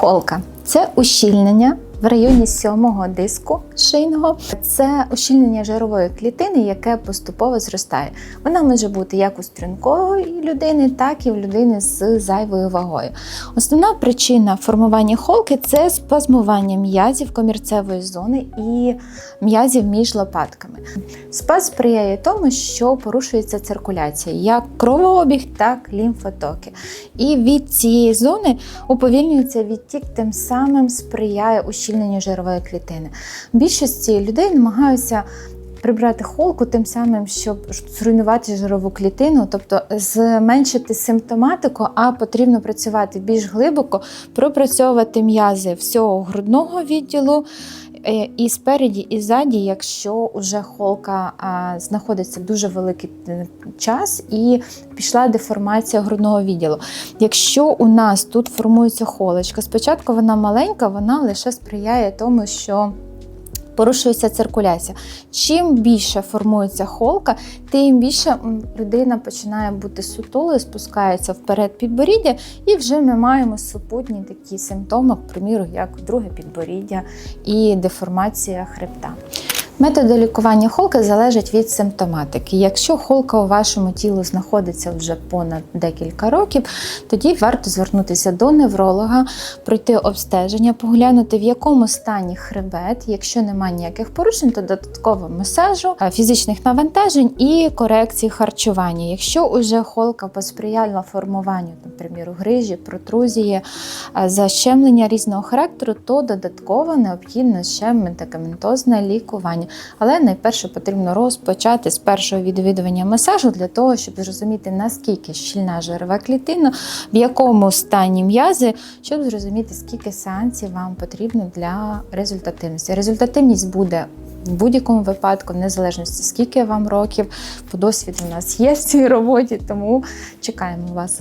Холка це ущільнення в районі сьомого диску шийного. Це ущільнення жирової клітини, яке поступово зростає. Вона може бути як у стрункої людини, так і в людини з зайвою вагою. Основна причина формування холки це спазмування м'язів комірцевої зони і м'язів між лопатками. Спазм сприяє тому, що порушується циркуляція, як кровообіг, так і лімфотоки. І від цієї зони уповільнюється відтік, тим самим сприяє ущільненню жирової клітини. Більшості людей намагаються прибрати холку, тим самим, щоб зруйнувати жирову клітину, тобто зменшити симптоматику, а потрібно працювати більш глибоко, пропрацьовувати м'язи всього грудного відділу. Е, І спереді, і ззаді, якщо вже холка знаходиться дуже великий е, час і пішла деформація грудного відділу. Якщо у нас тут формується холочка, спочатку вона маленька, вона лише сприяє тому, що порушується циркуляція. Чим більше формується холка, тим більше людина починає бути сутулою, спускається вперед підборіддя, і вже ми маємо супутні такі симптоми, приміру, як друге підборіддя і деформація хребта. Методи лікування холки залежать від симптоматики. Якщо холка у вашому тілу знаходиться вже понад декілька років, тоді варто звернутися до невролога, пройти обстеження, поглянути, в якому стані хребет. Якщо немає ніяких порушень, то додатково масажу, фізичних навантажень і корекції харчування. Якщо уже холка посприяла формуванню, наприклад, грижі, протрузії, защемлення різного характеру, то додатково необхідно ще медикаментозне лікування. Але найперше потрібно розпочати з першого відвідування масажу для того, щоб зрозуміти, наскільки щільна жирова клітина, в якому стані м'язи, щоб зрозуміти, скільки сеансів вам потрібно для результативності. Результативність буде в будь-якому випадку, в незалежності скільки вам років, по досвіду у нас є в цій роботі, тому чекаємо вас.